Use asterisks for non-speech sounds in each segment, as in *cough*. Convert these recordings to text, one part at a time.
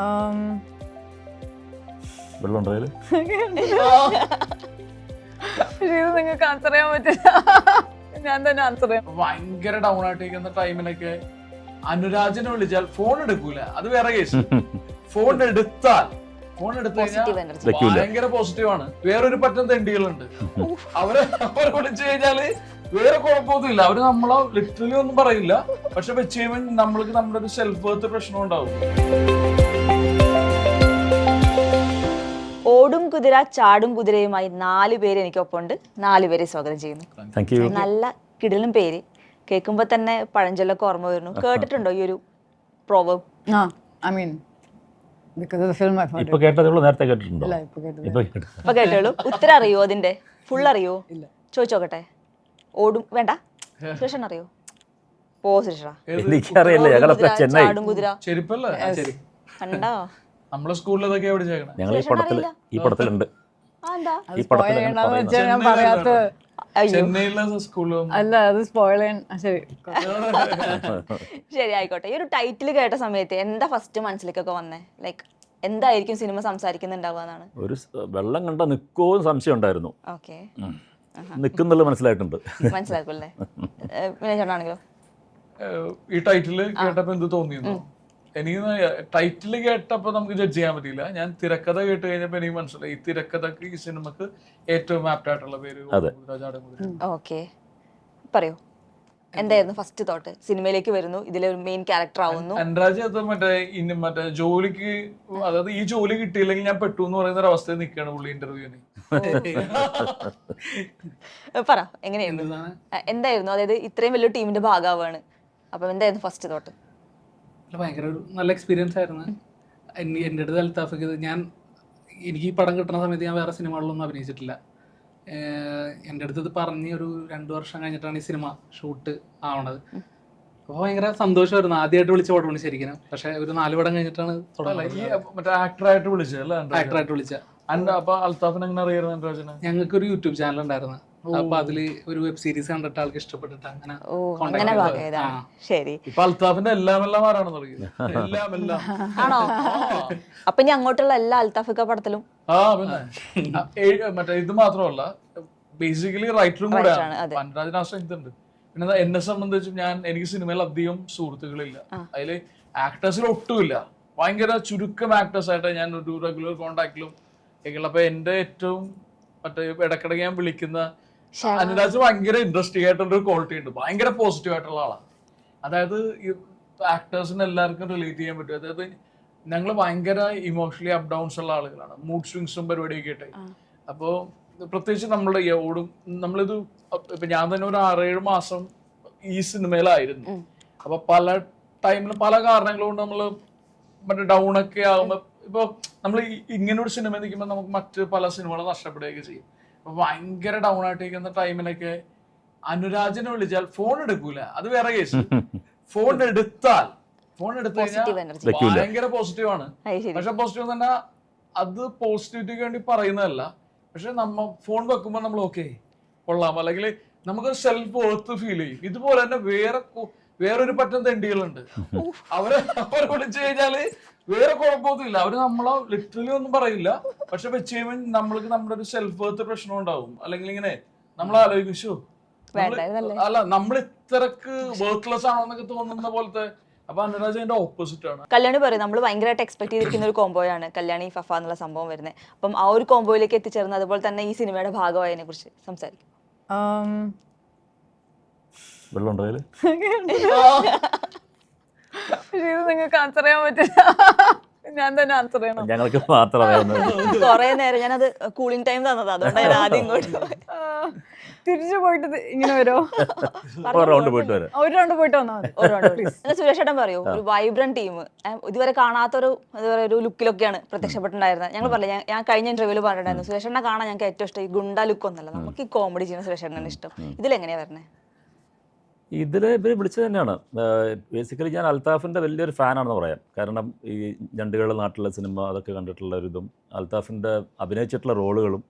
Um, വെള്ളം നിങ്ങൾക്ക് answer ചെയ്യാൻ പറ്റില്ല. ഞാൻ തന്നെ ആൻസർ ചെയ്യാം. ഭയങ്കര ഡൗൺ ആയിട്ടിരിക്കുന്ന ടൈമിലൊക്കെ അനുരാജിനെ വിളിച്ചാൽ ഫോൺ എടുക്കൂല. അത് വേറെ കേസ് ഫോൺ എടുത്താൽ ഫോൺ എടുത്തു പോസിറ്റീവ് കഴിഞ്ഞാൽ. ഭയങ്കര പോസിറ്റീവ് ആണ്. വേറൊരു പറ്റം തെണ്ടികളുണ്ട്. അവരെ അവരെ വിളിച്ചു കഴിഞ്ഞാൽ വേറെ കുഴപ്പമൊന്നുമില്ല. അവർ നമ്മളെ ലിറ്ററലി ഒന്നും പറയില്ല. പക്ഷെ വെച്ച് കഴിയുമ്പോൾ നമ്മൾക്ക് നമ്മുടെ ഒരു സെൽഫ് വർത്ത് പ്രശ്നം ഉണ്ടാവും. ഓടും കുതിര ചാടും കുതിരയുമായി നാല് പേര് എനിക്കൊപ്പമുണ്ട്. നാല് പേരെ സ്വാഗതം ചെയ്യുന്നു. നല്ല കിടിലും പേര്. കേൾക്കുമ്പോ തന്നെ പഴഞ്ചൊല്ലൊക്കെ ഓർമ്മ വരുന്നു. കേട്ടിട്ടുണ്ടോ ഈ ഒരു പ്രോവർബ് ആ I mean because of film I found ഇപ്പൊ കേട്ടതേ നേരത്തെ കേട്ടിട്ടുണ്ടോ? ഇല്ല ഇപ്പൊ കേട്ടത് ഇപ്പൊ കേട്ടു അപ്പൊ കേട്ടോളൂ ഉത്തരം അറിയോ അതിന്റെ? ഫുൾ അറിയോ? ചോദിച്ചോക്കട്ടെ. ഓടും വേണ്ട. സുരേഷൻ അറിയോ? പോ സുരേഷ എനിക്കറിയില്ല ചെന്നൈ. കണ്ടോ? നമ്മളെ സ്കൂളിൽ ഇതൊക്കെയാ പഠിച്ചേക്കണേ ഞങ്ങൾ ഈ പടത്തിൽ ഈ പടത്തിലുണ്ട്. ഈ പടത്തിൽ ചെന്നൈയിലെ സ്കൂളിൽ അല്ല അത് സ്പോയിൽ ശരി. ശരി ആയിക്കോട്ടെ. ഈ ഒരു ടൈറ്റിൽ കേട്ട സമയത്ത് എന്താ ഫസ്റ്റ് മനസ്സിലേക്കൊക്കെ വന്നേ? ലൈക്ക് എന്തായിരിക്കും സിനിമ സംസാരിക്കുന്നുണ്ടാവുക എന്നാണ്? ഒരു വെള്ളം കണ്ട നിൽക്കുമോ സംശയം ഉണ്ടായിരുന്നു. ഓക്കെ. നിക്കുന്നുള്ള മനസ്സിലായിട്ടുണ്ട്. മനസ്സിലാക്കൂല്ലേ വിനയ ചേട്ടനാണെങ്കിലോ? ഈ ടൈറ്റിൽ കേട്ടപ്പോ എന്ത് തോന്നിയിരുന്നു എനിക്ക് ടൈറ്റിൽ കേട്ടപ്പോ നമുക്ക് ജഡ്ജ് ചെയ്യാൻ പറ്റിയില്ല. ഞാൻ തിരക്കഥ കേട്ട് കഴിഞ്ഞപ്പോ എനിക്ക് മനസ്സിലായി. ഈ തിരക്കഥക്ക് ഈ സിനിമക്ക് ഏറ്റവും ആപ്റ്റ് ആയിട്ടുള്ള പേര് ഓക്കെ പറയൂ. എന്തായിരുന്നു ഫസ്റ്റ് തോട്ട് സിനിമയിലേക്ക് വരുന്നു. ഇതിലെ ഒരു മെയിൻ ക്യാരക്ടർ ആവുന്നു. അൻരാജ് അത് മറ്റേ ഇനി മറ്റേ ജോലിക്ക് അതായത് ഈ ജോലി കിട്ടിയില്ലെങ്കിൽ ഞാൻ പെട്ടു എന്ന് പറയുന്ന ഒരു അവസ്ഥയിൽ നിൽക്കുകയാണ് പുള്ളി ഇന്റർവ്യൂവിന് പറ എങ്ങനെയായിരുന്നു എന്തായിരുന്നു? അതായത് ഇത്രയും വലിയ ടീമിന്റെ ഭാഗമാവാണ് അപ്പൊ എന്തായിരുന്നു ഫസ്റ്റ് തോട്ട് ഭയങ്കര ഒരു നല്ല എക്സ്പീരിയൻസ് ആയിരുന്നു. എന്റെ അടുത്ത് അൽത്താഫൊക്കെ ഇത് ഞാൻ എനിക്ക് ഈ പടം കിട്ടുന്ന സമയത്ത് ഞാൻ വേറെ സിനിമകളിലൊന്നും അഭിനയിച്ചിട്ടില്ല. എന്റെ അടുത്ത് ഇത് പറഞ്ഞ് ഒരു രണ്ട് വർഷം കഴിഞ്ഞിട്ടാണ് ഈ സിനിമ ഷൂട്ട് ആവണത്. അപ്പോൾ ഭയങ്കര സന്തോഷമായിരുന്നു. ആദ്യമായിട്ട് വിളിച്ച പടമാണ് ശരിക്കും. പക്ഷേ ഒരു നാല് പടം കഴിഞ്ഞിട്ടാണ് മറ്റേ ആക്ടറായിട്ട് വിളിച്ചത് ആക്ടറായിട്ട് വിളിച്ച അപ്പൊ അൽത്താഫിനെ എങ്ങനെ അറിയായിരുന്നു ഞങ്ങൾക്ക് ഒരു യൂട്യൂബ് ചാനൽ ഉണ്ടായിരുന്നു. അപ്പൊ അതിൽ ഒരു വെബ് സീരീസ് കണ്ടിട്ട് ആൾക്ക് ഇഷ്ടപ്പെട്ടിട്ട് അങ്ങനെ ഓ അങ്ങനെ ചെയ്തത്. ശരി. ഇപ്പൊ അൽത്താഫിന്റെ എല്ലാം എല്ലാം ആരാണെന്ന് അറിയില്ല എല്ലാം എല്ലാം. ആണോ? അപ്പൊ ഇനി അങ്ങോട്ടുള്ള എല്ലാ അൽത്താഫിക്ക പടത്തിലും? ആ പിന്നെ. മറ്റേ ഇത് മാത്രമല്ല ബേസിക്കലി റൈറ്ററും കൂടെ Writer ആണ്, അതെ. പൻരാജിന് ആ സ്ട്രെങ്ത് ഉണ്ട് പിന്നെ എന്നെ സംബന്ധിച്ച് ഞാൻ എനിക്ക് സിനിമയിൽ അധികം സുഹൃത്തുക്കളില്ല. അതിൽ ആക്ടേഴ്സിൽ ഒട്ടുമില്ല. ഭയങ്കര ചുരുക്കം ആക്ടേഴ്സ് ആയിട്ട് ഞാൻ ഒരു റെഗുലർ കോണ്ടാക്റ്റിലും ഒക്കെയുള്ള അപ്പൊ എന്റെ ഏറ്റവും മറ്റേ ഇടക്കിടക്ക് ഞാൻ വിളിക്കുന്ന അനുരാജ് ഭയങ്കര ഇൻട്രസ്റ്റിംഗ് ആയിട്ടുള്ള ഒരു ക്വാളിറ്റി ഉണ്ട്. ഭയങ്കര പോസിറ്റീവ് ആയിട്ടുള്ള ആളാണ് അതായത് ഈ ആക്ടേഴ്സിന് എല്ലാവർക്കും റിലേറ്റ് ചെയ്യാൻ പറ്റും. അതായത് ഞങ്ങൾ ഭയങ്കര ഇമോഷണലി അപ് ഡൗൺസ് ഉള്ള ആളുകളാണ്. മൂഡ് സ്വിങ്സും പരിപാടിയൊക്കെ ആയിട്ട്. അപ്പോൾ പ്രത്യേകിച്ച് നമ്മളുടെ ഓടും നമ്മളിത് ഇപ്പൊ ഞാൻ തന്നെ ഒരു ആറേഴ് മാസം ഈ സിനിമയിലായിരുന്നു. അപ്പൊ പല ടൈമിലും പല കാരണങ്ങൾ കൊണ്ട് നമ്മൾ മറ്റേ ഡൗൺ ഒക്കെ ആകുമ്പോ ഇപ്പൊ നമ്മൾ ഇങ്ങനെ ഒരു സിനിമ നിൽക്കുമ്പോൾ നമുക്ക് മറ്റ് പല സിനിമകളും നഷ്ടപ്പെടുകയൊക്കെ ചെയ്യും. ഭയങ്കര ഡൗൺ ആയിട്ടിരിക്കുന്ന ടൈമിലൊക്കെ അനുരാജിനെ വിളിച്ചാൽ ഫോൺ എടുക്കൂല. അത് വേറെ കേസ് ഫോൺ *laughs* എടുത്താൽ ഫോൺ എടുത്തു കഴിഞ്ഞാൽ ഭയങ്കര പോസിറ്റീവ് ആണ്. പക്ഷെ പോസിറ്റീവ് എന്ന് പറഞ്ഞാൽ അത് പോസിറ്റിവിറ്റിക്ക് വേണ്ടി പറയുന്നതല്ല. പക്ഷെ നമ്മ ഫോൺ വെക്കുമ്പോൾ നമ്മൾ ഓക്കെ കൊള്ളാം. അല്ലെങ്കിൽ നമുക്ക് സെൽഫ് വർത്ത് ഫീൽ ചെയ്യും. ഇതുപോലെ തന്നെ വേറെ വേറൊരു പറ്റം തെണ്ടികളുണ്ട്. *laughs* അവരെ അവരെ വിളിച്ചു കഴിഞ്ഞാൽ വേറെ കുഴപ്പമൊന്നുമില്ല അവർ നമ്മളെ ലിറ്ററലി ഒന്നും പറയില്ല. പക്ഷെ വെച്ച് കഴിയുമ്പോൾ നമ്മൾക്ക് നമ്മുടെ ഒരു സെൽഫ് വർത്ത് പ്രശ്നം ഉണ്ടാവും. അല്ലെങ്കിൽ ഇങ്ങനെ നമ്മൾ ആലോചിക്കും "ശ്ശോ, നമ്മൾ വേണ്ടായിരുന്നല്ലേ? അല്ല നമ്മൾ ഇത്രക്ക് വർക്ക്ലെസ് ആണോ എന്നൊക്കെ തോന്നുന്ന പോലത്തെ കല്യാണി പറയും നമ്മൾ ഭയങ്കരമായിട്ട് എക്സ്പെക്ട് ചെയ്തിരിക്കുന്ന ഒരു കോംബോയാണ് കല്യാണി ഫഫ എന്നുള്ള സംഭവം വരുന്നത് അപ്പം ആ ഒരു കോംബോയിലേക്ക് എത്തിച്ചേർന്ന് അതുപോലെ തന്നെ ഈ സിനിമയുടെ ഭാഗമായതിനെ കുറിച്ച് സംസാരിക്കും. Um, വെള്ളം? *laughs* പക്ഷേ ഇത് നിങ്ങൾക്ക് ആൻസർ ചെയ്യാൻ പറ്റില്ല. ഞാൻ തന്നെ ആൻസർ ചെയ്യണം. ഞങ്ങൾക്ക് മാത്രം അറിയാവുന്നത് കുറെ നേരം ഞാനത് കൂളിംഗ് ടൈം തന്നത്. അതുകൊണ്ട് ഞാൻ ആദ്യം ഇങ്ങോട്ട് തിരിച്ചു പോയിട്ട് ഇങ്ങനെ വരുമോ ഒരു റൗണ്ട് പോയിട്ട് വരാം. ഒരു റൗണ്ട് പോയിട്ട് വന്നാൽ മതി. ഒരു റൗണ്ട്. എന്നാ സുരേഷ് ഏട്ടൻ പറയൂ ഒരു വൈബ്രന്റ് ടീം ഇതുവരെ കാണാത്തൊരു ഇതുവരെ ഒരു ലുക്കിലൊക്കെയാണ് പ്രത്യക്ഷപ്പെട്ടിട്ടുണ്ടായിരുന്നത്. ഞങ്ങൾ പറഞ്ഞു ഞാൻ- കഴിഞ്ഞ ഇന്റർവ്യൂവിൽ പറഞ്ഞിട്ടുണ്ടായിരുന്നു. സുരേഷ് ഏട്ടനെ കാണാൻ ഞങ്ങൾക്ക് ഏറ്റവും ഇഷ്ടം ഈ ഗുണ്ട ലുക്ക് ഒന്നല്ല. നമുക്ക് ഈ കോമഡി ചെയ്യുന്ന സുരേഷ് ഏട്ടനാണ് ഇഷ്ടം. ഇതിലെങ്ങനെയാ വരണേ? ഇതിൽ ഇവർ വിളിച്ചത് തന്നെയാണ്. ബേസിക്കലി ഞാൻ അൽത്താഫിന്റെ വലിയൊരു ഫാനാണെന്ന് പറയാം. കാരണം ഈ ഞണ്ടുകളുടെ നാട്ടിലെ സിനിമ അതൊക്കെ കണ്ടിട്ടുള്ള ഒരു ഇതും അൽത്താഫിന്റെ അഭിനയിച്ചിട്ടുള്ള റോളുകളും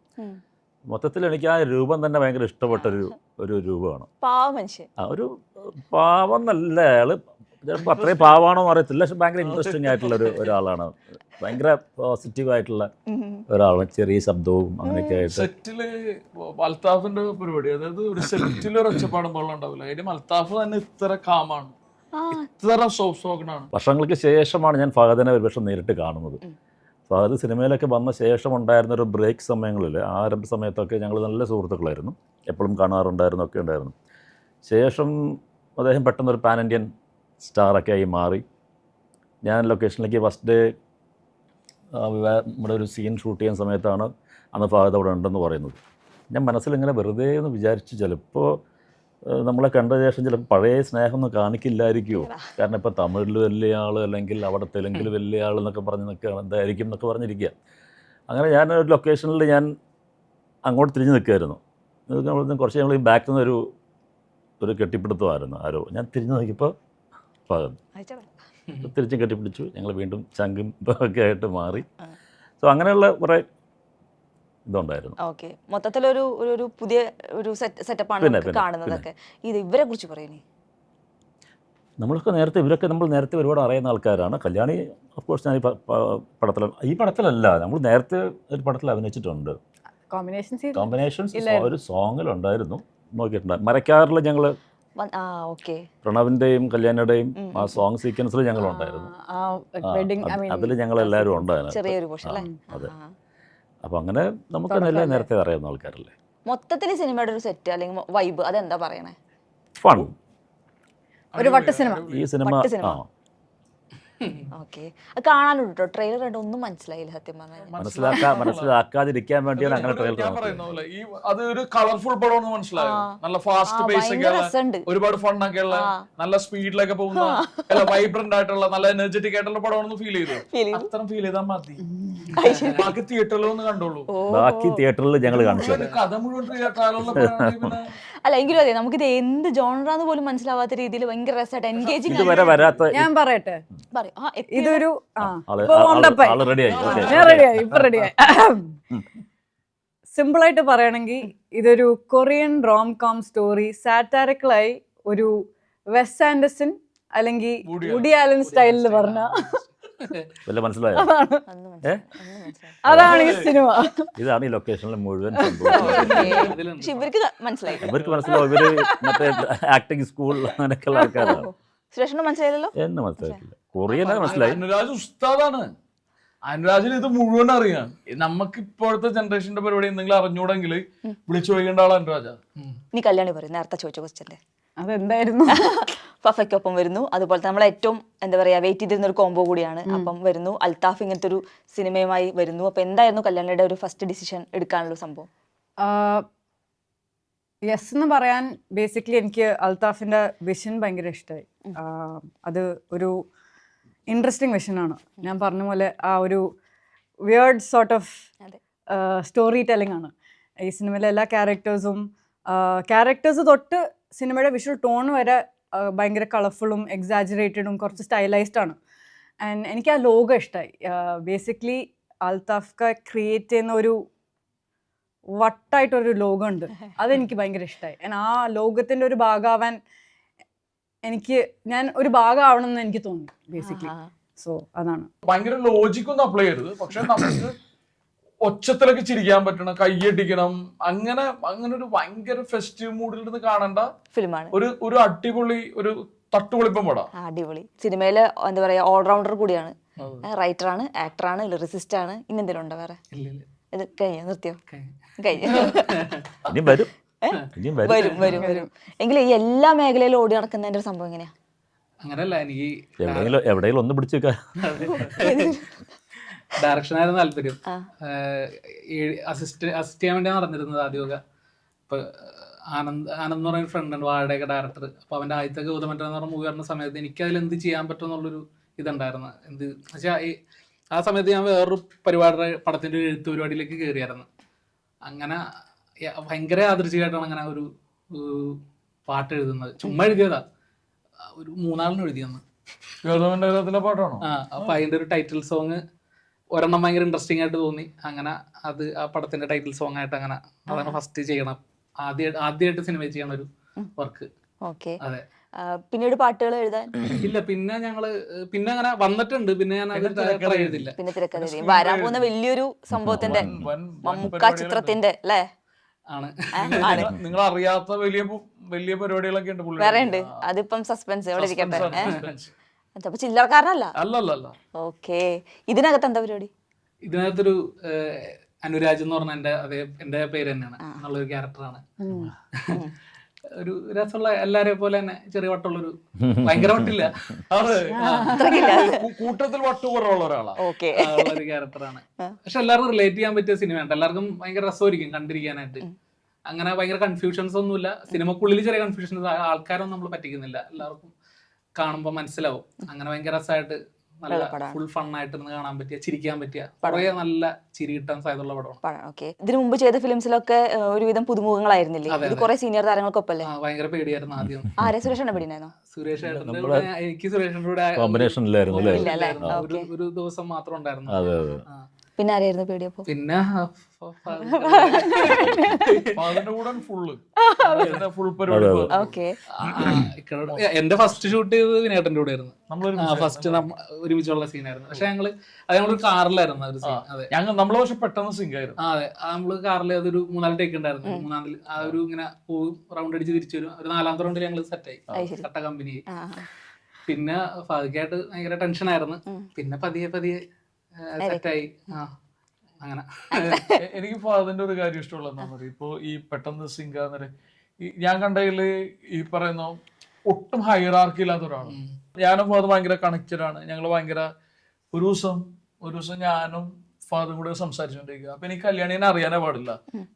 മൊത്തത്തിൽ എനിക്ക് ആ രൂപം തന്നെ ഭയങ്കര ഇഷ്ടപ്പെട്ട ഒരു ഒരു രൂപമാണ്. പാവ മനുഷ്യൻ. ആ ഒരു പാവം നല്ല അയാൾ ചിലപ്പോൾ അത്രയും പാവാണോ എന്ന് അറിയത്തില്ല. പക്ഷെ ഭയങ്കര ഇൻട്രസ്റ്റിംഗ് ആയിട്ടുള്ള ഒരു ഒരാളാണ്. ഭയങ്കര പോസിറ്റീവ് ആയിട്ടുള്ള ഒരാളാണ്. ചെറിയ ശബ്ദവും അങ്ങനെയൊക്കെ ആയിട്ട്. സെറ്റിൽ അൽത്താഫിന്റെ പരിപാടി. അതായത് ഒരു സെറ്റിൽ ഒരു ഒച്ചപ്പാടും വെള്ളം ഉണ്ടാവില്ല. അതിന് അൽത്താഫ് തന്നെ ഇത്ര കാമാണ് ഇത്ര സോഫ്റ്റ് വർഷങ്ങൾക്ക് ശേഷമാണ് ഞാൻ ഫഹദിനെ ഒരുപക്ഷെ നേരിട്ട് കാണുന്നത്. ഫഹദ് സിനിമയിലൊക്കെ വന്ന ശേഷം ഉണ്ടായിരുന്ന ഒരു ബ്രേക്ക് സമയങ്ങളിൽ ആരംഭ സമയത്തൊക്കെ ഞങ്ങൾ നല്ല സുഹൃത്തുക്കളായിരുന്നു. എപ്പോഴും കാണാറുണ്ടായിരുന്നു ഒക്കെ ഉണ്ടായിരുന്നു. ശേഷം അദ്ദേഹം പെട്ടെന്നൊരു പാൻ ഇന്ത്യൻ സ്റ്റാറൊക്കെ ആയി മാറി. ഞാൻ ലൊക്കേഷനിലേക്ക് ഫസ്റ്റ് ഡേ നമ്മുടെ ഒരു സീൻ ഷൂട്ട് ചെയ്യുന്ന സമയത്താണ് അന്ന് ഫഹദ് അവിടെ ഉണ്ടെന്ന് പറയുന്നത്. ഞാൻ മനസ്സിലിങ്ങനെ വെറുതെ എന്ന് വിചാരിച്ചു ചിലപ്പോൾ നമ്മളെ കണ്ട ശേഷം ചിലപ്പോൾ പഴയ സ്നേഹമൊന്നും കാണിക്കില്ലായിരിക്കുമോ കാരണം ഇപ്പോൾ തമിഴിൽ വലിയ ആൾ അല്ലെങ്കിൽ അവിടെ തെലുങ്കിൽ വലിയ ആൾ എന്നൊക്കെ പറഞ്ഞ് നിൽക്കുകയാണ്. എന്തായിരിക്കും എന്നൊക്കെ പറഞ്ഞിരിക്കുക. അങ്ങനെ ഞാൻ ഒരു ലൊക്കേഷനിൽ ഞാൻ അങ്ങോട്ട് തിരിഞ്ഞ് നിൽക്കുമായിരുന്നു കുറച്ച് ഞങ്ങൾ ഈ ബാക്കിൽ നിന്നൊരു ഒരു ഒരു കെട്ടിപ്പിടുത്തമായിരുന്നു ആരോ. ഞാൻ തിരിഞ്ഞ് നോക്കിയപ്പോൾ പകർന്നു തിരിച്ചും കെട്ടിപ്പിടിച്ചു. ഞങ്ങൾ വീണ്ടും ചങ്കും ഒക്കെ ആയിട്ട് മാറി. സോ അങ്ങനെയുള്ള കുറേ ഇതുണ്ടായിരുന്നു. ഓക്കെ. മൊത്തത്തിൽ ഒരു ഒരു പുതിയ ഒരു സെറ്റപ്പാണ് കാണുന്നതൊക്കെ. ഇത് ഇവരെ കുറിച്ച് പറയുന്നേ നമ്മളൊക്കെ നേരത്തെ ഇവരൊക്കെ നമ്മൾ നേരത്തെ ഒരുപാട് അറിയുന്ന ആൾക്കാരാണ്. കല്യാണി ഓഫ് കോഴ്സ് ഞാൻ ഈ പടത്തിൽ ഈ പടത്തിലല്ല. നമ്മൾ നേരത്തെ ഒരു പടത്തിൽ അഭിനയിച്ചിട്ടുണ്ട്. കോമ്പിനേഷൻ കോമ്പിനേഷൻസ് ഒരു സോങ്ങിലുണ്ടായിരുന്നു നോക്കിയിട്ടുണ്ട്. മരക്കാറിൽ ഞങ്ങൾ ആ കല്യാണയുടെയും ആ സോങ് സീക്വൻസിൽ ഞങ്ങൾ ഉണ്ടായിരുന്നു. അതിൽ ഞങ്ങൾ എല്ലാവരും ഉണ്ടായിരുന്നു. അതെ. അപ്പൊ അങ്ങനെ നമുക്ക് എല്ലാം നേരത്തെ അറിയുന്ന ആൾക്കാരല്ലേ. മൊത്തത്തിൽ സിനിമയുടെ ഒരു സെറ്റ് അല്ലെങ്കിൽ വൈബ് അതെന്താ പറയണേ? ഫൺ ഒരു വട്ട സിനിമ. ഈ സിനിമ പട്ട് സിനിമ. ആ. *laughs* ഓക്കെ. അത് കാണാനുണ്ട്? കേട്ടോ ട്രെയിലർ കണ്ട്? ഒന്നും മനസ്സിലായില്ല സത്യം പറഞ്ഞാൽ മനസ്സിലാക്കാൻ മനസ്സിലാക്കാതിരിക്കാൻ വേണ്ടിയാണ് അങ്ങനെ ട്രെയിലർ ഞാൻ പറയുന്ന പോലെ ഈ അത് ഒരു കളർഫുൾ പടമാണെന്ന് മനസ്സിലായോ? നല്ല ഫാസ്റ്റ് പേസ് ഒക്കെ ഭയങ്കര ഉള്ള രസമുണ്ട്. ഒരുപാട് ഫണ്ണൊക്കെ ഉള്ള നല്ല സ്പീഡിലൊക്കെ പോകുന്ന നല്ല വൈബ്രന്റ് ആയിട്ടുള്ള നല്ല എനർജറ്റിക് ആയിട്ടുള്ള പടമാണെന്ന് ഫീൽ ചെയ്തു. Feel ചെയ്തു. അത്രയും ഫീൽ ചെയ്താൽ മതി. ബാക്കി തിയേറ്ററിൽ ഒന്ന് കണ്ടോളൂ. ബാക്കി തിയേറ്ററിൽ ഞങ്ങൾ കാണിച്ചു ഒരു കഥ മുഴുവൻ തിയേറ്ററിലുള്ള അല്ല എങ്കിലും അതെ നമുക്കിത് എന്ത് ജോണറാന്ന് പോലും മനസ്സിലാവാത്ത രീതിയിൽ ഭയങ്കര രസമായിട്ട് എൻഗേജിങ് ഇതുവരെ വരാത്ത ഞാൻ പറയട്ടെ? പറയും. ഇതൊരു സിമ്പിൾ ആയിട്ട് പറയണമെങ്കിൽ ഇതൊരു കൊറിയൻ റോം കോം സ്റ്റോറി സാറ്റാരക്കളായി ഒരു വെസ് ആൻഡസൺ അല്ലെങ്കിൽ വുഡി ആലൻ സ്റ്റൈലിൽ പറഞ്ഞ *laughs* വല്ല മനസ്സിലായോ? അന്ന് മനസ്സിലായി. അതാണ് ഈ സിനിമ. ഇതാണ് ഈ ലൊക്കേഷനിൽ മുഴുവൻ പക്ഷെ ഇവർക്ക് മനസ്സിലായി. ഇവർക്ക് മനസ്സിലാവും. ഇവർ മറ്റേ ആക്ടിങ് സ്കൂൾ അങ്ങനെയൊക്കെയുള്ള ആൾക്കാരാണ്. സുരേഷിന് മനസ്സിലായില്ലല്ലോ? എന്ന് മനസ്സിലായിട്ടില്ല. കൊറിയനെ മനസ്സിലായി. അനുരാജ് ഉസ്താദാണ്. അനുരാജിന് ഇത് മുഴുവൻ അറിയാം. നമുക്ക് ഇപ്പോഴത്തെ ജനറേഷന്റെ പരിപാടി എന്തെങ്കിലും അറിഞ്ഞൂടെങ്കിൽ വിളിച്ചു ചോദിക്കേണ്ട ആളാണ് അനുരാജ. നീ കല്യാണി പറയും. നേരത്തെ ചോദിച്ച ക്വസ്റ്റ്യന്റെ അതെന്തായിരുന്നു? *laughs* ഫഫയ്ക്കൊപ്പം വരുന്നു. അതുപോലെ നമ്മൾ ഏറ്റവും എന്താ പറയാ വെയിറ്റ് ചെയ്തിരുന്ന ഒരു കോംബോ കൂടിയാണ്. അപ്പം വരുന്നു. അൽത്താഫ് ഇങ്ങനത്തെ ഒരു സിനിമയുമായി വരുന്നു. അപ്പൊ എന്തായിരുന്നു കല്യാണിയുടെ ഒരു ഫസ്റ്റ് ഡിസിഷൻ എടുക്കാനുള്ള സംഭവം? യെസ് എന്ന് പറയാൻ ബേസിക്കലി എനിക്ക് അൽത്താഫിന്റെ വിഷൻ ഭയങ്കര ഇഷ്ടമായി അത് ഒരു ഇൻട്രസ്റ്റിംഗ് വിഷനാണ് ഞാൻ പറഞ്ഞ പോലെ ആ ഒരു weird sort of story telling ആണ്. ഈ സിനിമയിലെ എല്ലാ ക്യാരക്ടേഴ്സും ക്യാരക്ടേഴ്സ് തൊട്ട് സിനിമയുടെ വിഷ്വൽ ടോൺ വരെ ഭയങ്കര കളർഫുള്ളും എക്സാജറേറ്റഡും കുറച്ച് സ്റ്റൈലൈസ്ഡ് ആണ്. ആൻഡ് എനിക്ക് ആ ലോകം ഇഷ്ടമായി ബേസിക്കലി അൽതാഫ്ക ക്രിയേറ്റ് ചെയ്യുന്ന ഒരു വട്ടായിട്ടൊരു ലോകമുണ്ട്. ഉണ്ട് അതെനിക്ക് ഭയങ്കര ഇഷ്ടമായി and ആ ലോകത്തിന്റെ ഒരു ഭാഗമാവാൻ എനിക്ക് ഞാൻ ഒരു ഭാഗമാവണം എന്ന് എനിക്ക് തോന്നി ബേസിക്കലി സോ അതാണ്. ഭയങ്കര ലോജിക്കൊന്നും അപ്ലൈ ചെയ്യരുത്. പക്ഷെ നമുക്ക് ഒച്ചത്തിലൊക്കെ ചിരിക്കാൻ പറ്റണം കയ്യടിക്കണം അങ്ങനെ അങ്ങനെ ഒരു ഭയങ്കര ഫെസ്റ്റീവ് മൂഡിൽ നിന്ന് കാണേണ്ട. ഫിലിമാണ്. ഒരു ഒരു അടിപൊളി ഒരു തട്ടുപൊളിപ്പം പടം. അടിപൊളി. സിനിമയിൽ എന്താ പറയാ ഓൾറൗണ്ടർ കൂടിയാണ്. റൈറ്ററാണ് ആണ് ലിറിസിസ്റ്റ് ആണ് ഇനി എന്തെങ്കിലും ഉണ്ടോ വേറെ? ഇല്ല, ഇല്ല. ഇത് കഴിഞ്ഞോ? നിർത്തിയോ? കഴിഞ്ഞു. *laughs* വരും. വരും. വരും വരും എങ്കിലും ഈ എല്ലാ മേഖലയിലും ഓടി നടക്കുന്നതിന്റെ ഒരു സംഭവം എങ്ങനെയാ? അങ്ങനല്ല എനിക്ക് എവിടെയെങ്കിലും എവിടെയെങ്കിലും ഒന്ന് പിടിച്ചു *laughs* വെക്കാൻ ഡയറക്ഷനായിരുന്നു താല്പര്യം. അസിസ്റ്റ് അസിസ്റ്റ് ചെയ്യാൻ വേണ്ടി നടന്നിരുന്നത് ആദ്യമൊക്കെ. ഇപ്പൊ ആനന്ദ് ആനന്ദ് എന്ന് പറയുന്ന ഫ്രണ്ട് ഉണ്ട് വാഴയൊക്കെ ഡയറക്ടർ അപ്പൊ അവന്റെ ആദ്യത്തെ എന്ന് പറഞ്ഞ മൂവി പറഞ്ഞ സമയത്ത് എനിക്ക് അതിൽ എന്ത് ചെയ്യാൻ പറ്റും എന്നുള്ളൊരു ഇതുണ്ടായിരുന്നു. എന്ത് ഈ ആ സമയത്ത് ഞാൻ വേറൊരു പരിപാടിയുടെ പടത്തിന്റെ ഒരു എഴുത്ത് പരിപാടിയിലേക്ക് കയറിയായിരുന്നു അങ്ങനെ ഭയങ്കര ആദർശികമായിട്ടാണ് അങ്ങനെ ഒരു പാട്ട് എഴുതുന്നത്. ചുമ്മാ എഴുതിയതാ. ഒരു മൂന്നാളിന് എഴുതിയെന്ന്. ഗൗതമന്റെ പാട്ടാണോ? ആ അപ്പൊ അതിന്റെ ഒരു ടൈറ്റിൽ സോങ് ഒരെണ്ണം ഭയങ്കര ഇൻട്രസ്റ്റിംഗ് ആയിട്ട് തോന്നി. അങ്ങനെ അത് ആ പടത്തിന്റെ ടൈറ്റിൽ സോങ് ആയിട്ട് അങ്ങനെ അതാണ് ഫസ്റ്റ് ചെയ്യണം. ആദ്യ ആദ്യമായിട്ട് സിനിമ ചെയ്യണ ഒരു വർക്ക് ഓക്കെ അതെ. പിന്നീട് പാട്ടുകൾ എഴുതാൻ? ഇല്ല പിന്നെ ഞങ്ങൾ പിന്നെ അങ്ങനെ വന്നിട്ടുണ്ട്. പിന്നെ ഞാൻ അത് പിന്നെ തിരക്കഥ. വരാൻ പോകുന്ന വലിയൊരു സംഭവത്തിന്റെ മമ്മൂക്ക ചിത്രത്തിന്റെ അല്ലേ? ആണ്. നിങ്ങൾ അറിയാത്ത വലിയ വലിയ പരിപാടികളൊക്കെ ഉണ്ട്. വേറെ ഉണ്ട്. അതിപ്പം സസ്പെൻസ് എവിടെ ഇരിക്കട്ടെ. Suspense ആണ്, ഏ? suspense. അപ്പൊ ചില്ലറക്കാരനല്ല? അല്ല അല്ല അല്ല ഓക്കെ. ഇതിനകത്ത് എന്താ പരിപാടി? ഇതിനകത്തൊരു അനുരാജ് എന്ന് പറഞ്ഞ എന്റെ അതേ എന്റെ പേര് തന്നെയാണ്. എന്നുള്ളൊരു ക്യാരക്ടറാണ്. ഒരു രസമുള്ള എല്ലാരെ പോലെ തന്നെ ചെറിയ വട്ടമുള്ളൊരു ഭയങ്കര വട്ടില്ല. കൂട്ടത്തിൽ വട്ട് കുറവുള്ള ഒരാളാണ് ഒരു ക്യാരക്ടറാണ്. പക്ഷെ എല്ലാവർക്കും റിലേറ്റ് ചെയ്യാൻ പറ്റിയ സിനിമയാണ് എല്ലാവർക്കും ഭയങ്കര രസമായിരിക്കും കണ്ടിരിക്കാനായിട്ട്. അങ്ങനെ ഭയങ്കര കൺഫ്യൂഷൻസ് ഒന്നുമില്ല. സിനിമക്കുള്ളിൽ ചെറിയ കൺഫ്യൂഷൻസ് ആൾക്കാരൊന്നും നമ്മൾ പറ്റിക്കുന്നില്ല. എല്ലാവർക്കും കാണുമ്പോൾ മനസ്സിലാവും. അങ്ങനെ ഭയങ്കര രസമായിട്ട് നല്ല ഫുൾ ഫൺ ഫണ്ണായിട്ട് ഇരുന്ന് കാണാൻ പറ്റിയ ചിരിക്കാൻ പറ്റിയ കുറേ നല്ല ചിരി കിട്ടാൻ സാധ്യതയുള്ള പടമാണ്. ഓക്കെ ഇതിനു മുമ്പ് ചെയ്ത ഫിലിംസിലൊക്കെ ഒരുവിധം പുതുമുഖങ്ങളായിരുന്നില്ലേ? ഇത്. കുറെ സീനിയർ താരങ്ങൾക്കൊപ്പല്ലേ ആ, ഭയങ്കര പേടിയായിരുന്നു ആദ്യം. ആരെ സുരേഷ് പിടിനായിരുന്നോ സുരേഷ് എനിക്ക് സുരേഷിന്റെ കൂടെ. ഒരു ഒരു ദിവസം മാത്രം ഉണ്ടായിരുന്നു. അതെ അതെ. ആ. പിന്നെ ആരായിരുന്നു പേടിയപ്പോ പിന്നെ. *laughs* ഓക്കെ. എന്റെ ഫസ്റ്റ് ഷൂട്ട് ചെയ്തത് വിനേട്ടന്റെ കൂടെ ആയിരുന്നു. നമ്മൾ ഫസ്റ്റ് ഒരുമിച്ചുള്ള സീനായിരുന്നു പക്ഷെ ഞങ്ങൾ അത് ഞങ്ങളൊരു കാറിലായിരുന്നു ആ ഒരു സീൻ അതെ. ഞങ്ങൾ നമ്മൾ പക്ഷെ പെട്ടെന്ന് സിങ്ക് ആയിരുന്നു. അതെ. നമ്മൾ കാറിൽ അതൊരു മൂന്നാൽ ടേക്ക് ഉണ്ടായിരുന്നു. മൂന്നാൽ ആ ഒരു ഇങ്ങനെ പോകും റൗണ്ട് അടിച്ച് തിരിച്ചു വരും. ഒരു നാലാമത്തെ റൗണ്ടിൽ ഞങ്ങൾ സെറ്റ് ആയി. കട്ട കമ്പനി പിന്നെ ഫാദിക്കായിട്ട് ഭയങ്കര ടെൻഷൻ ആയിരുന്നു. പിന്നെ പതിയെ പതിയെ സെറ്റായി ആ അങ്ങനെ. എനിക്ക് ഫാദറിന്റെ ഒരു കാര്യം ഇഷ്ടമുള്ള പറയും ഇപ്പോ ഈ പെട്ടെന്ന് സിങ്ക് ആകുന്ന ഞാൻ കണ്ടതിൽ ഈ പറയുന്ന ഒട്ടും ഹൈറാർക്കി ഇല്ലാത്ത ഒരാളാണ്. ഞാനും ഫാദർ ഭയങ്കര കണക്റ്റഡ് ആണ്. ഞങ്ങൾ ഭയങ്കര ഒരു ദിവസം ഒരു ദിവസം ഞാനും ഫാദറും കൂടെ സംസാരിച്ചുകൊണ്ടിരിക്കുക അപ്പൊ എനിക്ക് കല്യാണിനെ അറിയാനേ പാടില്ല.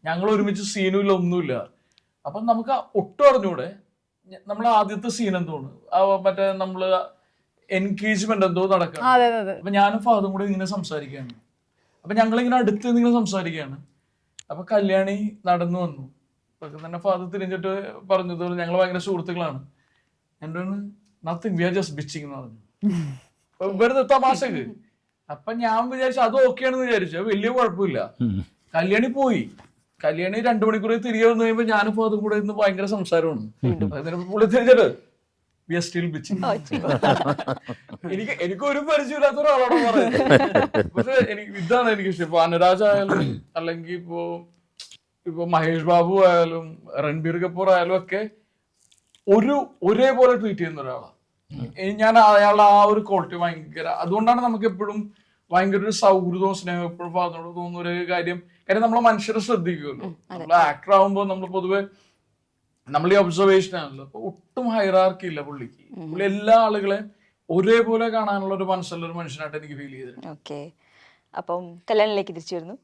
ഞങ്ങൾ ഒരുമിച്ച് സീനും ഇല്ല ഒന്നുമില്ല. അപ്പൊ നമുക്ക് ഒട്ടും അറിഞ്ഞൂടെ. നമ്മൾ ആദ്യത്തെ സീൻ എന്തോന്ന് മറ്റേ നമ്മൾ എൻഗേജ്മെന്റ് എന്തോ നടക്കുക അപ്പൊ ഞാനും ഫാദറും കൂടെ ഇങ്ങനെ സംസാരിക്കുകയാണ്. അപ്പൊ ഞങ്ങൾ ഇങ്ങനെ അടുത്ത് നിന്ന് ഇങ്ങനെ സംസാരിക്കുകയാണ്. അപ്പൊ കല്യാണി നടന്നു വന്നു. അപ്പൊ തന്നെ ഫാദർ തിരിഞ്ഞിട്ട് പറഞ്ഞത് ഞങ്ങൾ ഭയങ്കര സുഹൃത്തുക്കളാണ്. എന്റെ nothing we are just bitching എന്ന് പറഞ്ഞു. വെറുതെ തമാശക്ക്. അപ്പൊ ഞാൻ വിചാരിച്ചു അത് ഓക്കെയാണെന്ന് വിചാരിച്ചു. വലിയ കുഴപ്പമില്ല. കല്യാണി പോയി. കല്യാണി രണ്ടു മണിക്കൂർ തിരികെ വന്നു കഴിയുമ്പോ ഞാനും ഫാദറും കൂടെ ഇന്ന് ഭയങ്കര സംസാരമാണ്. പുള്ളി തിരിച്ചിട്ട് വി ആർ സ്റ്റിൽ ബിച്ചിങ് എനിക്ക് എനിക്ക് ഒരു പരിചയമില്ലാത്ത ഒരാളാണ് പറയുന്നത്? പക്ഷെ എനിക്ക് ഇതാണ് എനിക്ക് ഇഷ്ടം. ഇപ്പൊ അനുരാജ് ആയാലും അല്ലെങ്കിൽ ഇപ്പോ ഇപ്പൊ മഹേഷ് ബാബു ആയാലും രൺബീർ കപൂർ ആയാലും ഒക്കെ ഒരു ഒരേപോലെ ട്വീറ്റ് ചെയ്യുന്ന ഒരാളാണ് ഞാൻ അയാളുടെ ആ ഒരു ക്വാളിറ്റി ഭയങ്കര അതുകൊണ്ടാണ് നമുക്ക് എപ്പോഴും ഭയങ്കര ഒരു സൗഹൃദവും സ്നേഹം എപ്പോഴും ഫാദറിനോട് തോന്നുന്ന ഒരു കാര്യം. കാര്യം നമ്മളെ മനുഷ്യരെ ശ്രദ്ധിക്കുമല്ലോ. നമ്മൾ ആക്ടർ ആവുമ്പോൾ നമ്മൾ പൊതുവെ നമ്മൾ ഈ ഒബ്സർവേഷൻ ആണല്ലോ. അപ്പൊ ഒട്ടും ഹൈറാർക്കി ഇല്ല പുള്ളിക്ക്. പുള്ളി എല്ലാ ആളുകളെയും ഒരേപോലെ കാണാനുള്ള ഒരു മനസ്സുള്ള ഒരു മനുഷ്യനായിട്ട് എനിക്ക് ഫീൽ ചെയ്തിട്ടുണ്ട്. ഓക്കെ അപ്പം കല്യാണിലേക്ക് തിരിച്ചു വരുന്നു.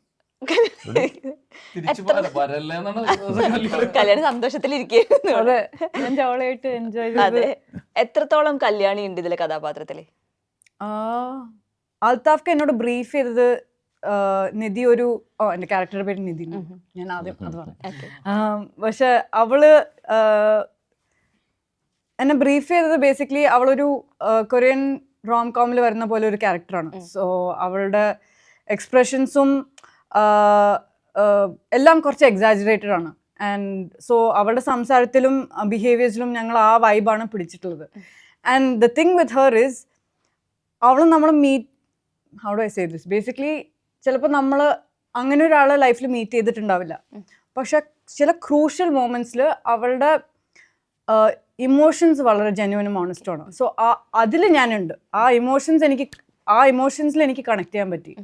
തിരിച്ചു വരല്ലേ എന്നാണ് *laughs* കല്യാണം. സന്തോഷത്തിലിരിക്കുന്നു അതെ ഞാൻ ജോളിയായിട്ട് എൻജോയ് അതെ. എത്രത്തോളം കല്യാണി ഉണ്ട് ഇതിലെ കഥാപാത്രത്തിൽ? ആ, അൽത്താഫ്ക്ക് എന്നോട് ബ്രീഫ് ചെയ്തത് നിധി ഒരു ഓ എന്റെ ക്യാരക്ടറുടെ പേര് നിധി ഞാൻ ആദ്യം അത് പറഞ്ഞു. പക്ഷെ അവൾ എന്നെ ബ്രീഫ് ചെയ്തത് ബേസിക്കലി അവളൊരു കൊറിയൻ റോം കോമിൽ വരുന്ന പോലെ ഒരു ക്യാരക്ടറാണ് സോ അവളുടെ എക്സ്പ്രഷൻസും എല്ലാം കുറച്ച് എക്സാജറേറ്റഡ് ആണ്. ആൻഡ് സോ അവളുടെ സംസാരത്തിലും ബിഹേവിയേഴ്സിലും ഞങ്ങൾ ആ വൈബാണ് പിടിച്ചിട്ടുള്ളത്. And the thing with her is അവൾ നമ്മൾ meet how do I say this basically ചിലപ്പോൾ നമ്മൾ അങ്ങനെ ഒരാളെ ലൈഫിൽ മീറ്റ് ചെയ്തിട്ടുണ്ടാവില്ല. പക്ഷെ ചില ക്രൂഷ്യൽ മൂമെന്റ്സിൽ അവളുടെ ഇമോഷൻസ് വളരെ ജെന്യൂനും ഓണസ്റ്റുമാണ് സോ ആ അതിൽ ഞാനുണ്ട്. ആ ഇമോഷൻസ് എനിക്ക് ആ ഇമോഷൻസിൽ എനിക്ക് കണക്ട് ചെയ്യാൻ പറ്റി.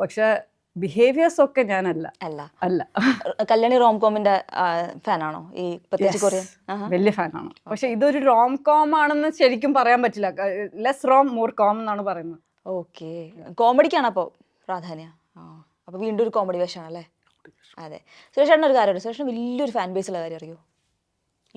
പക്ഷെ ബിഹേവിയേഴ്സ് ഒക്കെ ഞാനല്ല. അല്ല. അല്ല. കല്യാണി റോം കോമിന്റെ ഫാനാണോ? ഈ. കൊറിയൻ. വലിയ ഫാനാണ്. പക്ഷെ ഇതൊരു റോം കോം ആണെന്ന് ശരിക്കും പറയാൻ പറ്റില്ല. ലെസ് റോം മോർ കോം എന്നാണ് പറയുന്നത്. ഓക്കെ. കോമഡിക്കാണ് അപ്പോൾ പ്രാധാന്യം. അപ്പോൾ വീണ്ടും ഒരു കോമഡി വേഷമാണ് അല്ലേ അതെ. സുരേഷ് ചേട്ടൻ ഒരു കാര്യമുണ്ട്. സുരേഷ് വലിയൊരു ഫാൻ ബേസ് ഉള്ള കാര്യം അറിയോ?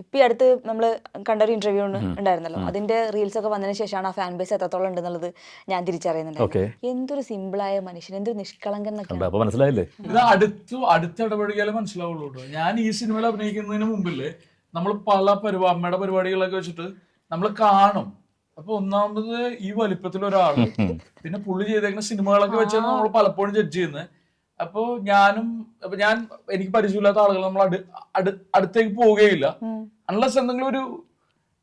ഇപ്പം ഈ അടുത്ത് നമ്മൾ കണ്ട ഒരു ഇന്റർവ്യൂ ഉണ്ടായിരുന്നല്ലോ. അതിന്റെ റീൽസ് ഒക്കെ വന്നതിന് ശേഷമാണ് ആ ഫാൻ ബേസ് എത്രത്തോളം ഉണ്ടെന്നുള്ളത് ഞാൻ തിരിച്ചറിയുന്നുണ്ട്. എന്തൊരു സിമ്പിളായ മനുഷ്യൻ എന്തൊരു നിഷ്കളങ്കൻ മനസ്സിലായില്ലേ? ഇത് അടുത്ത് അടുത്ത് ഇടപെടുകയാലേ മനസ്സിലാവുള്ളൂ ഞാൻ ഈ സിനിമയിൽ അഭിനയിക്കുന്നതിന് മുമ്പില്ലേ നമ്മൾ പല പരിപാടി അമ്മയുടെ പരിപാടികളൊക്കെ വെച്ചിട്ട് നമ്മൾ കാണും. അപ്പൊ ഒന്നാമത് ഈ വലിപ്പത്തിൽ ഒരാൾ. പിന്നെ പുള്ളി ചെയ്തേക്കുന്ന സിനിമകളൊക്കെ വെച്ചാണ് നമ്മൾ പലപ്പോഴും ജഡ്ജ് ചെയ്യുന്നത് അപ്പോ ഞാനും അപ്പൊ ഞാൻ എനിക്ക് പരിചയമില്ലാത്ത ആളുകൾ നമ്മൾ അടു അടു- അടുത്തേക്ക് പോവുകയില്ല. അൺലസ് എന്തെങ്കിലും ഒരു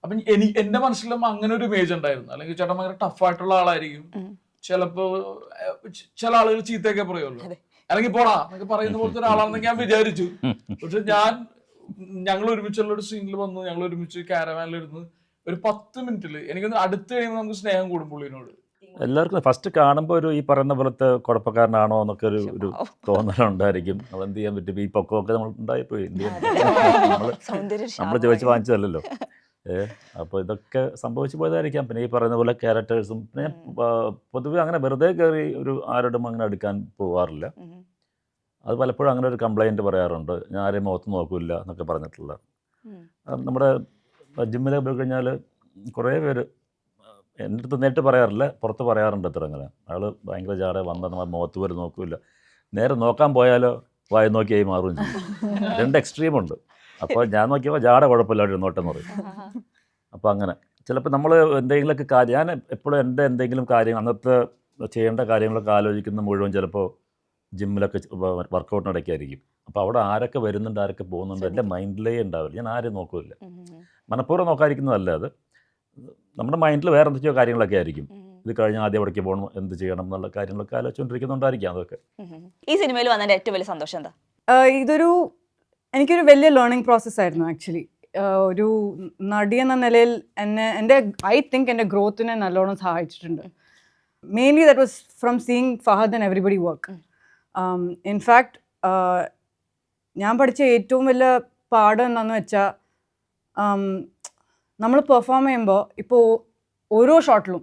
അപ്പൊ എനി എന്റെ മനസ്സിലും അങ്ങനെ ഒരു ഇമേജ് ഉണ്ടായിരുന്നു. അല്ലെങ്കിൽ ചേട്ടൻ ഭയങ്കര ടഫായിട്ടുള്ള ആളായിരിക്കും. ചിലപ്പോ ചില ആളുകൾ ചീത്തയൊക്കെ പറയുമല്ലോ അതെ. അല്ലെങ്കിൽ പോടാ എന്നൊക്കെ പറയുന്ന പോലത്തെ ഒരാളാണെന്ന് ഞാൻ വിചാരിച്ചു. പക്ഷെ ഞാൻ ഞങ്ങൾ ഒരുമിച്ചുള്ള ഒരു സീനിൽ വന്നു. ഞങ്ങൾ ഒരുമിച്ച് കാരവാനിലിരുന്ന് ഒരു പത്ത് മിനിറ്റിൽ എനിക്ക് അടുത്ത് കഴിയുമ്പോൾ നമുക്ക് സ്നേഹം കൂടും പുള്ളിനോട്. എല്ലാവർക്കും ഫസ്റ്റ് കാണുമ്പോൾ ഒരു ഈ പറയുന്ന പോലത്തെ കുഴപ്പക്കാരനാണോ എന്നൊക്കെ ഒരു ഒരു തോന്നലുണ്ടായിരിക്കും. അത് എന്ത് ചെയ്യാൻ പറ്റും? ഈ പൊക്കമൊക്കെ നമ്മൾ ഉണ്ടായിപ്പോയി എന്ത് നമ്മൾ ചോദിച്ച് വാങ്ങിച്ചതല്ലല്ലോ. ഏ അപ്പോൾ ഇതൊക്കെ സംഭവിച്ചു പോയതായിരിക്കാം. പിന്നെ ഈ പറയുന്ന പോലെ ക്യാരക്ടേഴ്സും പിന്നെ ഞാൻ പൊതുവെ അങ്ങനെ വെറുതെ കയറി ഒരു ആരോടും അങ്ങനെ എടുക്കാൻ പോവാറില്ല. അത് പലപ്പോഴും അങ്ങനെ ഒരു കംപ്ലൈന്റ് പറയാറുണ്ട്. ഞാൻ ആരെയും മുഖത്ത് നോക്കില്ല എന്നൊക്കെ പറഞ്ഞിട്ടുള്ള നമ്മുടെ ജിമ്മിലൊക്കെ പോയി കഴിഞ്ഞാൽ കുറേ പേര് എന്റെ അടുത്ത് നേരിട്ട് പറയാറില്ല പുറത്ത് പറയാറുണ്ട് അത്ര അങ്ങനെ അയാൾ ഭയങ്കര ജാടെ വന്ന മുഖത്ത് പോലും നോക്കില്ല. നേരെ നോക്കാൻ പോയാലോ വായി നോക്കിയായി മാറും ചെയ്യും. രണ്ട് എക്സ്ട്രീമുണ്ട് അപ്പോൾ ഞാൻ നോക്കിയപ്പോൾ ജാട അവിടെ ഇരുന്നോട്ടെന്ന് പറയും. അപ്പോൾ അങ്ങനെ. ചിലപ്പോൾ നമ്മൾ എന്തെങ്കിലുമൊക്കെ കാര്യം ഞാൻ എപ്പോഴും എന്റെ എന്തെങ്കിലും കാര്യങ്ങൾ അന്നത്തെ ചെയ്യേണ്ട കാര്യങ്ങളൊക്കെ ആലോചിക്കുന്ന മുഴുവൻ ചിലപ്പോൾ ജിമ്മിലൊക്കെ വർക്കൗട്ടിനിടയ്ക്കായിരിക്കും അപ്പോൾ അവിടെ ആരൊക്കെ വരുന്നുണ്ട് ആരൊക്കെ പോകുന്നുണ്ട് എന്റെ മൈൻഡിലേ ഉണ്ടാവില്ല. ഞാൻ ആരും നോക്കില്ല. മനഃപൂർവം നോക്കാതിരിക്കുന്നതല്ല അത്. നമ്മുടെ മൈൻഡിൽ വേറെ എന്തൊക്കെയോ കാര്യങ്ങളൊക്കെ ആയിരിക്കും. ഇത് കഴിഞ്ഞാൽ ആദ്യം എവിടേക്ക് പോകണം എന്ത് ചെയ്യണം എന്നുള്ള കാര്യങ്ങളൊക്കെ ആലോചിച്ചുകൊണ്ടിരിക്കുന്നുണ്ടായിരിക്കാം അതൊക്കെ. ഈ സിനിമയിൽ വന്നതിന്റെ ഏറ്റവും വലിയ സന്തോഷം എന്താ? ഇതൊരു എനിക്കൊരു വലിയ ലേണിംഗ് പ്രോസസ് ആയിരുന്നു ആക്ച്വലി ഒരു നടി എന്ന നിലയിൽ എന്നെ എന്റെ ഐ തിങ്ക് എന്റെ ഗ്രോത്തിനെ നല്ലോണം സഹായിച്ചിട്ടുണ്ട്. Mainly that was from seeing Fahadh and everybody work in fact ഞാൻ പഠിച്ച ഏറ്റവും വലിയ പാഠം എന്താണെന്ന് വെച്ചാൽ നമ്മൾ പെർഫോം ചെയ്യുമ്പോൾ ഇപ്പോൾ ഓരോ ഷോട്ടിലും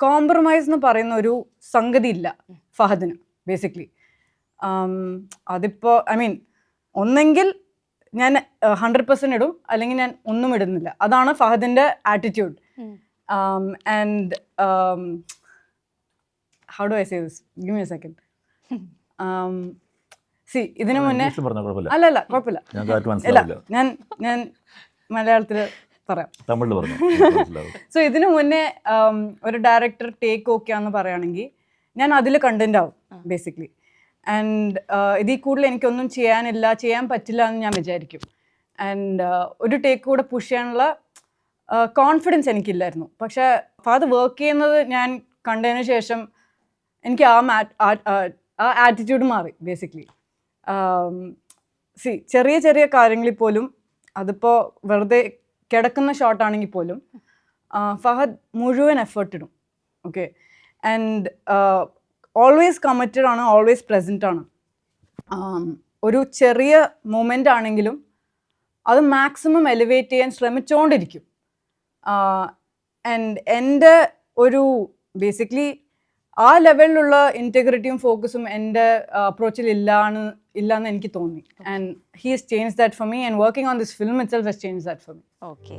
കോംപ്രമൈസ് എന്ന് പറയുന്ന ഒരു സംഗതി ഇല്ല ഫഹദിന് ബേസിക്കലി അതിപ്പോൾ ഐ മീൻ ഒന്നെങ്കിൽ ഞാൻ ഹൺഡ്രഡ് പെർസെന്റ് ഇടും അല്ലെങ്കിൽ ഞാൻ ഒന്നും ഇടുന്നില്ല. അതാണ് ഫഹദിന്റെ attitude. And how do I say this give me a second see ഇതിനു മുന്നേ അല്ല അല്ല കുഴപ്പമില്ല. ഇല്ല മനസ്സിലാവില്ല. ഞാൻ ഞാൻ മലയാളത്തിൽ പറയാം. തമിഴിൽ പറഞ്ഞു? *laughs* സോ ഇതിനു മുന്നേ ഒരു ഡയറക്ടർ ടേക്ക് ഓക്കെ ആണെന്ന് പറയുകയാണെങ്കിൽ ഞാൻ അതിൽ കണ്ടന്റ് ആവും ബേസിക്കലി ആൻഡ് ഇതിൽ കൂടുതൽ എനിക്കൊന്നും ചെയ്യാനില്ല ചെയ്യാൻ പറ്റില്ല എന്ന് ഞാൻ വിചാരിക്കും. ആൻഡ് ഒരു ടേക്ക് കൂടെ പുഷ് ചെയ്യാനുള്ള കോൺഫിഡൻസ് എനിക്കില്ലായിരുന്നു. പക്ഷേ അപ്പോൾ അത് വർക്ക് ചെയ്യുന്നത് ഞാൻ കണ്ടതിന് ശേഷം എനിക്ക് ആ മാ ആ ആറ്റിറ്റ്യൂഡ് മാറി ബേസിക്കലി സി ചെറിയ ചെറിയ കാര്യങ്ങളിൽ പോലും അതിപ്പോൾ വെറുതെ കിടക്കുന്ന ഷോട്ടാണെങ്കിൽ പോലും ഫഹദ് മുഴുവൻ എഫേർട്ട് ഇടും. ഓക്കെ ആൻഡ് ഓൾവേസ് കമ്മിറ്റഡ് ആണ് ഓൾവേസ് പ്രസന്റ് ആണ്. ഒരു ചെറിയ മൊമെന്റ് ആണെങ്കിലും അത് മാക്സിമം എലിവേറ്റ് ചെയ്യാൻ ശ്രമിച്ചുകൊണ്ടിരിക്കും ആൻഡ് എന്റെ ഒരു ബേസിക്കലി ആ ലെവലിലുള്ള ഇന്റഗ്രിറ്റിയും ഫോക്കസും എന്റെ അപ്രോച്ചിൽ ഇല്ലാന്ന് ഇല്ലാന്ന് എനിക്ക് തോന്നി. And he's change that for me and working on this film itself change that for me okay